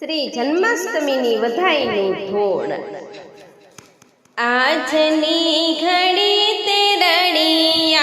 શ્રી જન્માષ્ટમીની વધાઈનું ધોળ. આજની ઘડી તે રડિયામણી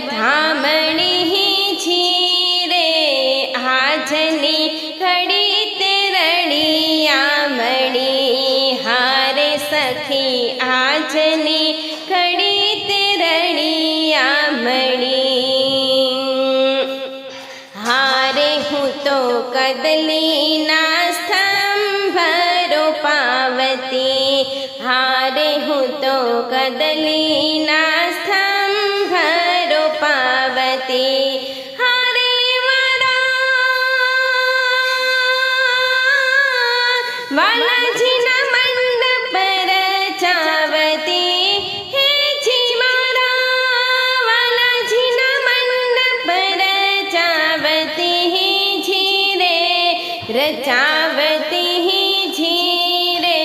વધામણી રે આજની ઘડી તે રડિયામણી હારે સખી, આજની ઘડી તે રડિયામણી હારે હું તો કદલીના સ્તંભરો પાવતી. હારે હું તો કદલીના રચાવતી ઝીરે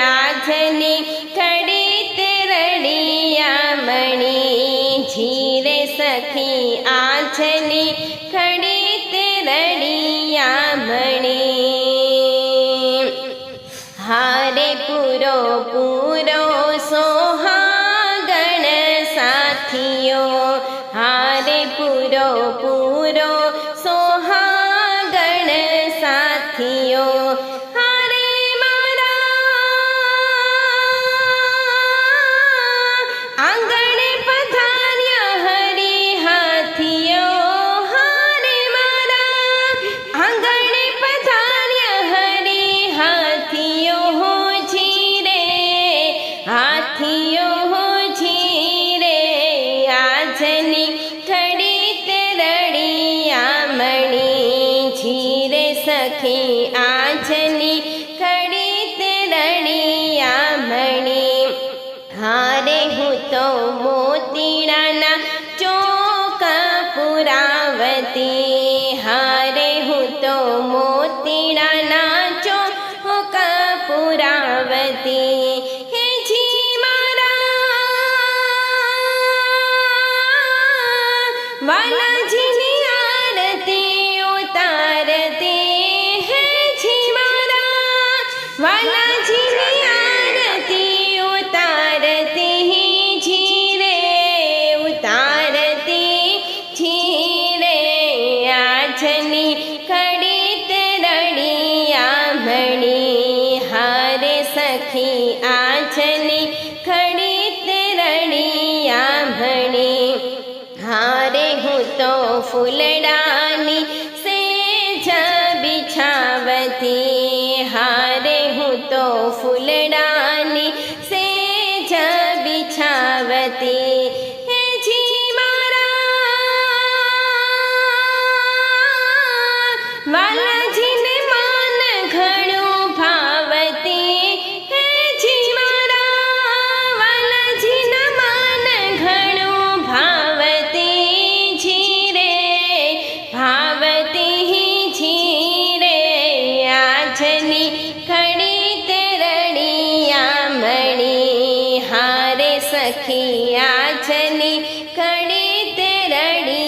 આજની ખડીત રડિયા મણી ઝીરે સખી આજની ખડીત રડિયા મણી હારે પૂરો પૂરો સોહાગણ સાથીઓ હારે પૂરો પૂરો સખી આજની ઘડી તે રડિયામણી હારે હું તો મોતીડાના ચોક પુરાવતી હારે હું તો મોતીડાના ચોક પુરાવતી હે સખી આજની કડી તે રડિયામણી હારે હું તો ફૂલડાની સેજ બિછાવતી હારે હું તો ફૂલડાની સેજ બિછાવતી હે સખી આજની ઘડી તે રડિયામણી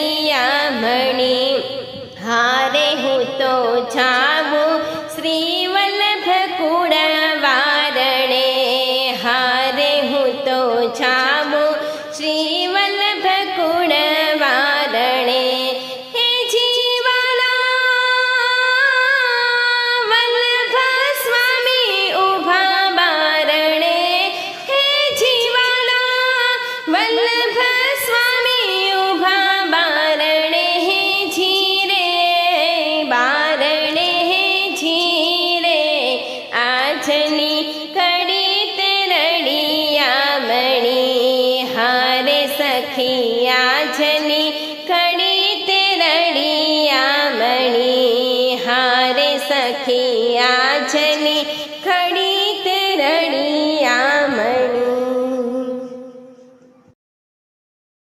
હારે હું તો જાવું શ્રી વલ્લભ કુળ વારણે હારે હું તો જાવું સખી આજની કડી તે રડિયામણી હારે સખી આજની